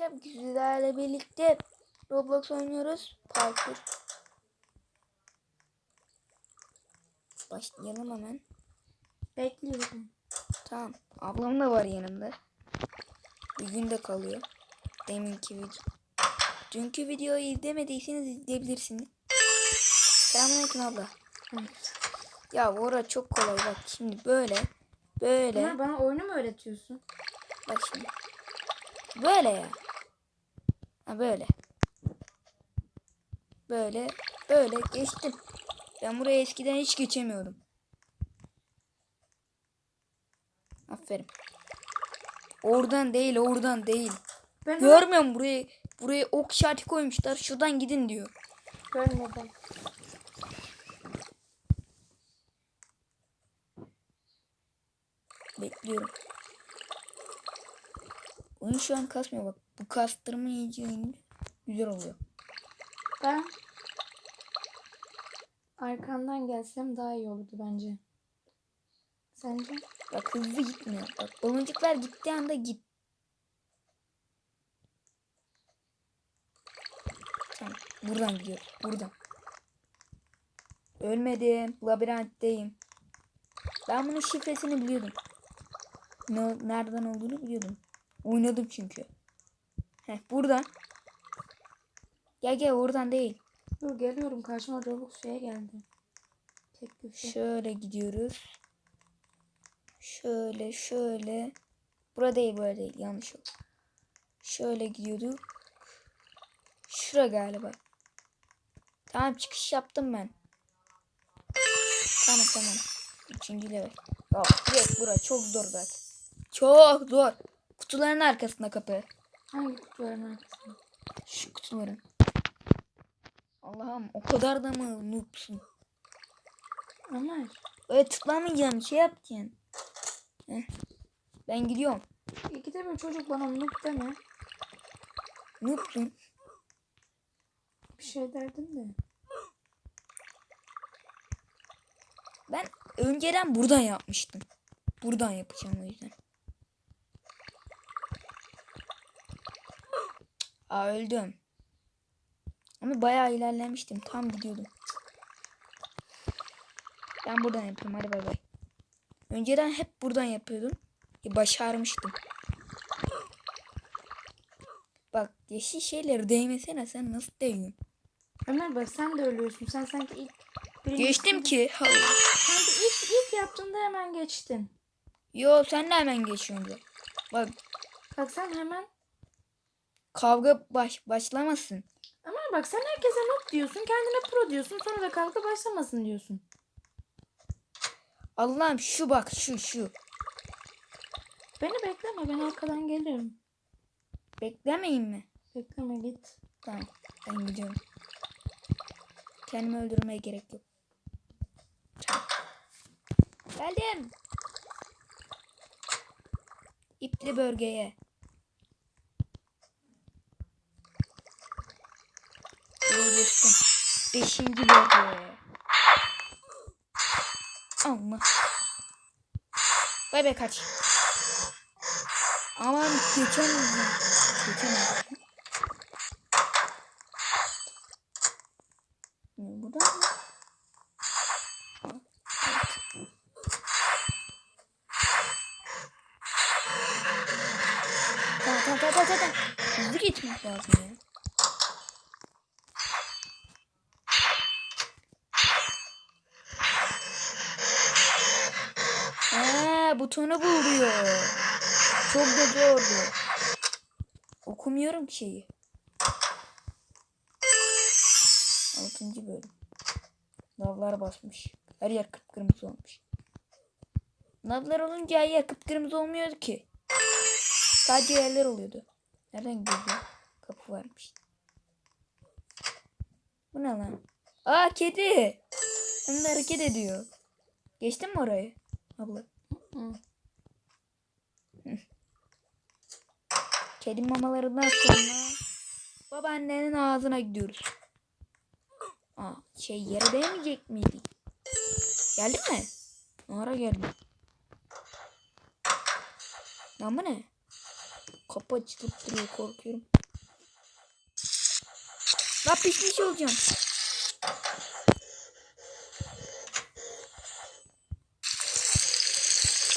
Arkadaşlar sizlerle birlikte Roblox oynuyoruz. Parkur. Başlayalım hemen. Bekliyorum. Tamam. Ablam da var yanımda. Bir gün de kalıyor. Deminki video. Dünkü videoyu izlemediyseniz izleyebilirsiniz. Selamünaleyküm abla. Evet. Ya ora çok kolay bak şimdi böyle böyle Ömer bana oyunu mu öğretiyorsun? bak şimdi böyle ya ha böyle. Böyle böyle geçtim. Ben buraya eskiden hiç geçemiyordum. Aferin. Oradan değil oradan değil. Ben görmüyor musun? Buraya buraya ok işareti koymuşlar. Şuradan gidin diyor. Görmedim. Bekliyorum. Oyun şu an kasmıyor bak. Bu kastırma iyice güzel oluyor. Ben arkandan gelsem daha iyi olurdu bence. Sence? Bak hızlı gitmiyor. Bak baloncuklar gittiği anda git. Tamam. Buradan gidiyoruz. Buradan. Ölmedim. Labirentteyim. Ben bunun şifresini biliyordum. Ne, nereden olduğunu biliyordum. Oynadım çünkü. Heh buradan. Gel gel oradan değil. Dur geliyorum karşıma Roblox şeye geldi. Tek köşe. Şöyle gidiyoruz. Şöyle şöyle. Burada değil böyle değil. Yanlış oldu. Şöyle gidiyorduk. Şura galiba. Tamam çıkış yaptım ben. Tamam tamam. Üçüncü level. Ya direkt bura çok zor zaten. Çok zor. Kutuların arkasında kapı. Hangi kutuların arkasında? Şu kutuların. Allah'ım o kadar da mı noobsun? Ömer. Öyle tıklamayacaksın şey yapacaksın. Heh. Ben gidiyorum. İkide bir çocuk bana noob deme. Noobsun. Bir şey derdin de. Ben önceden buradan yapmıştım. Buradan yapacağım o yüzden. Aa öldüm. Ama bayağı ilerlemiştim. Tam gidiyordum. Ben buradan yapayım. Hadi bay bay. Önceden hep buradan yapıyordum. E, başarmıştım. Bak yeşil şeyleri değmesene sen nasıl değiyorsun? Ömer bak sen de ölüyorsun. Sen sanki ilk birinci- Geçtim ki. Sanki ilk, ilk yaptığında hemen geçtin. Yo sen de hemen geçiyorsun. Bak Bak sen hemen kavga baş başlamasın. Ömer bak sen herkese noob diyorsun. Kendine pro diyorsun. Sonra da kavga başlamasın diyorsun. Allah'ım şu bak şu şu. Beni bekleme. Ben arkadan gelirim. Beklemeyin mi? Bekleme git. Tamam ben gidiyorum. Kendimi öldürmeye gerek yok. Geldim. İpli bölgeye. Doğru geçtim. Beşinci bölge. Allah. Bay bay kaç. Aman geçemedim. Geçemedim. Ne, Bu da mı? Ha, evet. Tamam tamam tamam tamam. Hızlı gitmek lazım ya. Butonu buluyor. Çok da zordu. Okumuyorum şeyi. Altıncı bölüm. Lavlar basmış. Her yer kıpkırmızı olmuş. Lavlar olunca her yer kıpkırmızı olmuyordu ki. Sadece yerler oluyordu. Nereden gidiyordu? Kapı varmış. Bu ne lan? Aa kedi. Hem de hareket ediyor. Geçtin mi orayı? Abla. Kedi mamalarından sonra babaannenin ağzına gidiyoruz. Aa, şey yere değmeyecek miydi? Geldi mi? Ara geldi? Lan bu ne? Kapı açılıp duruyor korkuyorum. La pişmiş olacağım.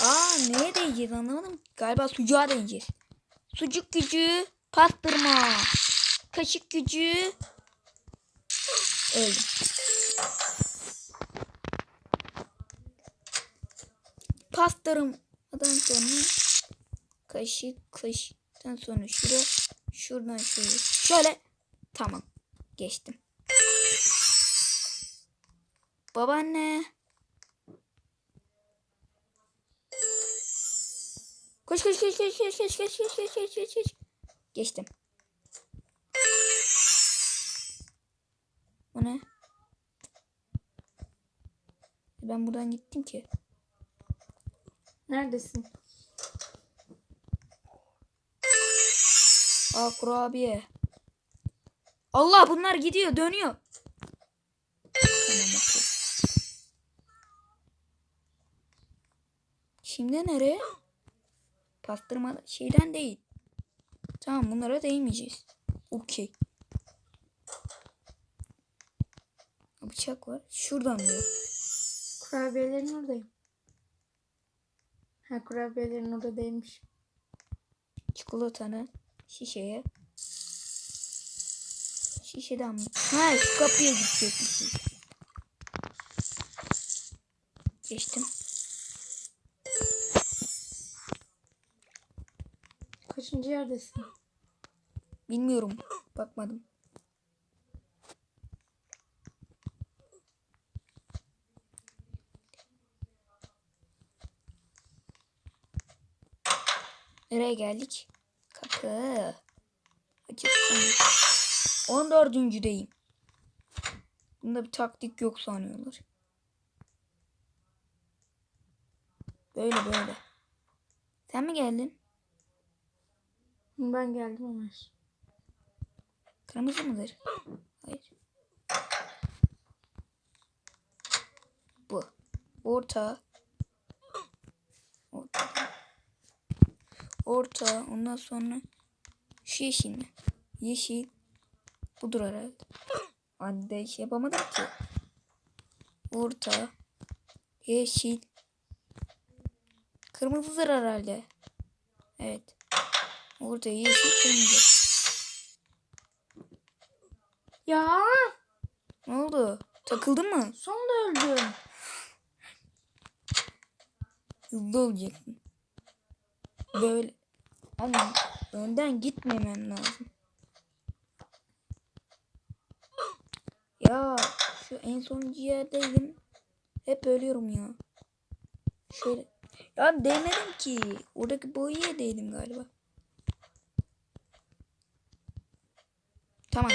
Aa neye değeceğiz anlamadım. Galiba sucuğa değeceğiz. Sucuk gücü pastırma. Kaşık gücü öldüm. Pastırmadan sonra kaşık kaşıktan sonra şuraya şuradan şöyle şöyle tamam geçtim. Babaanne. Koş koş koş koş koş koş koş koş koş koş koş koş. Geçtim. Bu ne? Ben buradan gittim ki. Neredesin? Aa kurabiye. Allah bunlar gidiyor dönüyor. Şimdi nereye? Pastırma şeyden değil. Tamam bunlara değmeyeceğiz. Okey. Bıçak var. Şuradan diyor. Kurabiyelerin oradayım. Ha kurabiyelerin orada değilmiş. Çikolatanı şişeye. Şişeden mi? Ha şu kapıya gidecekmişiz. Kaçıncı yerdesin? Bilmiyorum. Bakmadım. Nereye geldik? Kapı. Açıksın. 14. Bunda bir taktik yok sanıyorlar. Böyle böyle. Sen mi geldin? Ben geldim Ömer. Kırmızı mıdır? Hayır. Bu. Orta. Orta. Orta. Ondan sonra şu yeşil mi? Yeşil. Budur herhalde. Anne şey yapamadım ki. Orta. Yeşil. Kırmızıdır herhalde. Evet. Orta yeşil kırmızı. Ya Ne oldu? Takıldın mı? sonunda öldüm. Hızlı olacaksın. Böyle. Ama önden gitmemem lazım. Ya şu en sonuncu yerdeydim. Hep ölüyorum ya. Şöyle. Ya değmedim ki. Oradaki boyaya değdim galiba. Tamam.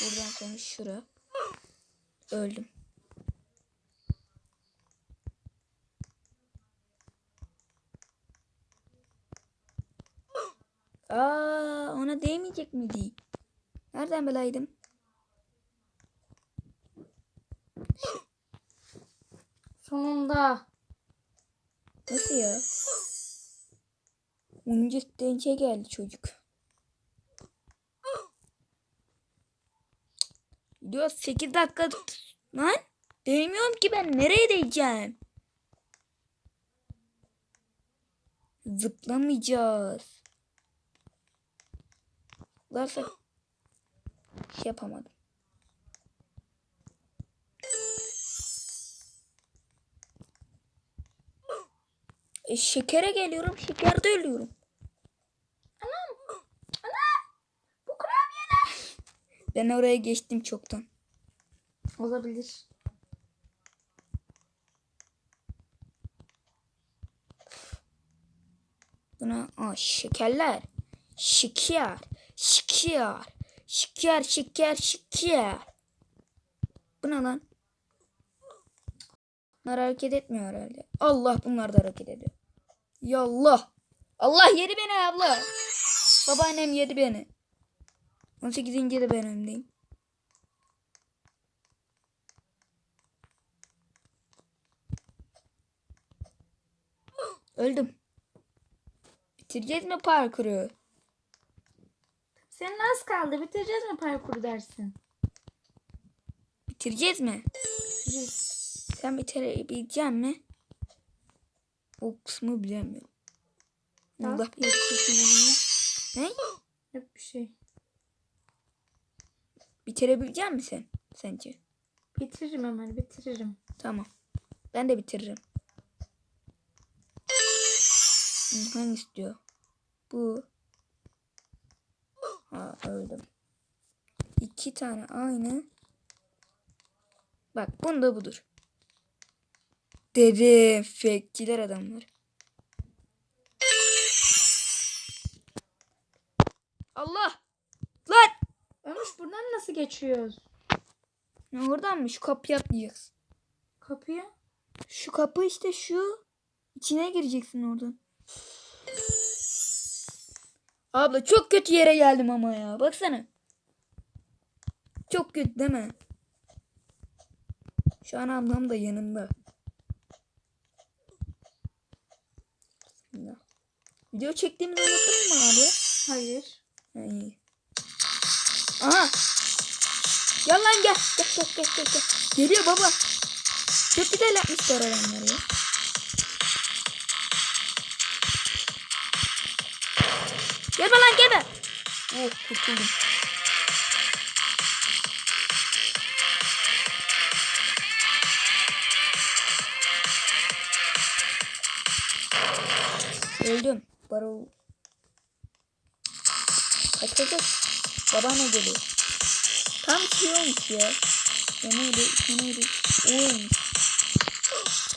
Buradan sonra şura. Öldüm. Aa, ona değmeyecek miydi? Nereden belaydım? Sonunda. Nasıl ya? 10. dence geldi çocuk. Diyor 8 dakika lan değmiyorum ki ben nereye değeceğim? Zıplamayacağız. Zıplarsak şey yapamadım. E, şekere geliyorum. Şekerde ölüyorum. Bu kurabiyeler. Ben oraya geçtim çoktan. Olabilir. Buna aa, şekerler. Şeker. Şeker. Şeker şeker şeker. Bu ne lan? Bunlar hareket etmiyor herhalde. Allah bunlar da hareket ediyor. Yallah. Allah yedi beni abla. Babaannem yedi beni. 18 ince de ben öndeyim. Öldüm. Bitireceğiz mi parkuru? Senin az kaldı. Bitireceğiz mi parkuru dersin? Bitireceğiz mi? Sen bitirebilecek mi? O kısmı bilemiyorum. Allah Allah bilir. Ne? Yok bir şey. Bitirebilecek misin sen? Sence? Bitiririm Ömer bitiririm. Tamam. Ben de bitiririm. Hangisi diyor? Bu. Ha öldüm. İki tane aynı. Bak bunda budur. Dedim. Fake'ciler adamlar. Allah! Lan! Ömer buradan nasıl geçiyoruz? Ne oradan mı? Şu kapıyı atlayacaksın. Kapıya. Şu kapı işte şu. İçine gireceksin oradan. Abla çok kötü yere geldim ama ya. Baksana. Çok kötü değil mi? Şu an ablam da yanımda. Bismillah. Video çektiğimizi unuttun mu abi? Hayır. Ha, iyi. Aha. Gel lan gel. Gel gel gel gel. gel. Geliyor baba. Çok güzel yapmışlar adamları ya. Gelme lan gelme. Oh kurtuldum. Öldüm. Barol. Kaçacak. Babaanne geliyor. Tam olmuş ya. Ya neydi? Ya neydi? O olmuş.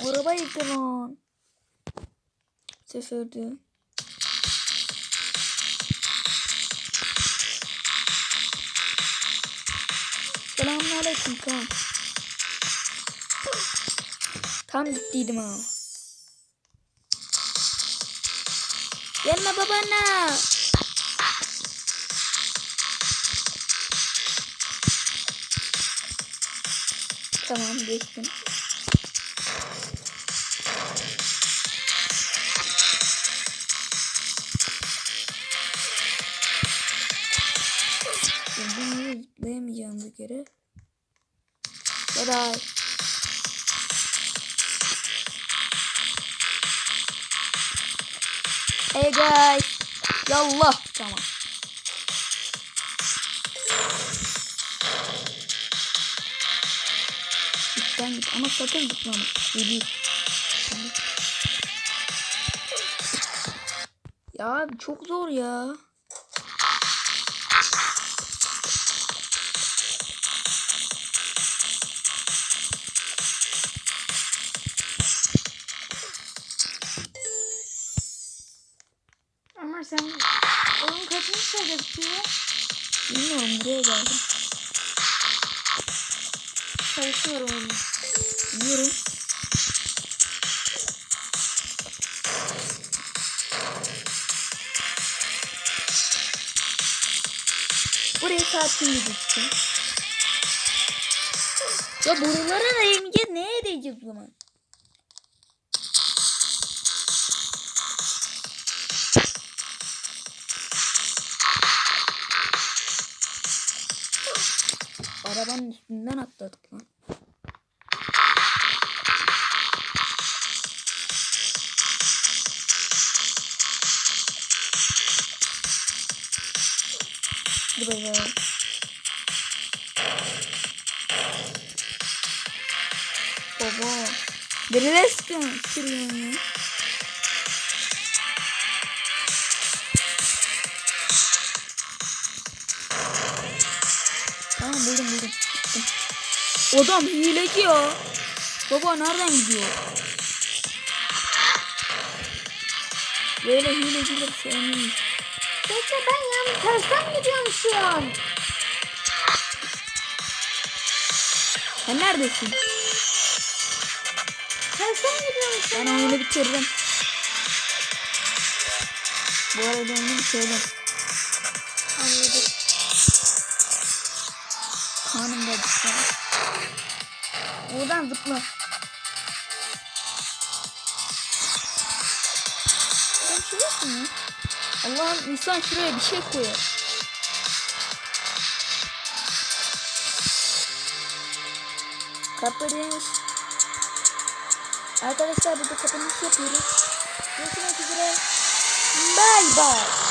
Araba yıktı lan. Seferdi. Selamünaleyküm kan. Tam gittiydim ha. Gelme babaanne. Tamam geçtim. Bunu zıplayamayacağım bir. Bye bye. Guys. Yallah. Tamam. Git ama sakın. Geliyor. Tamam. Ya çok zor ya. Bitiyor? Bilmiyorum buraya geldim. Çalışıyorum onu. Biliyorum. Buraya saatini gideceksin. Ya buralara da yemeyeceğiz. Neye değeceğiz o zaman? Arabanın üstünden atladık lan. Buraya. Baba. Sürüyorsun ya. Tamam buldum buldum. Adam hileci ya. Baba nereden gidiyor? Böyle hileciler sevmiyorum. Bekle ben yani tersten gidiyormuşum. Sen neredesin? Tersten gidiyormuşum. Ben oyunu bitirdim. Bu arada oyunu bitirdim. Anladım. Kanım da düştü. Oradan zıpla. yapsın ya? Allah'ım insan şuraya bir şey koyar. Kapanış. Arkadaşlar burada kapanış yapıyoruz. Görüşmek üzere. Bye bye.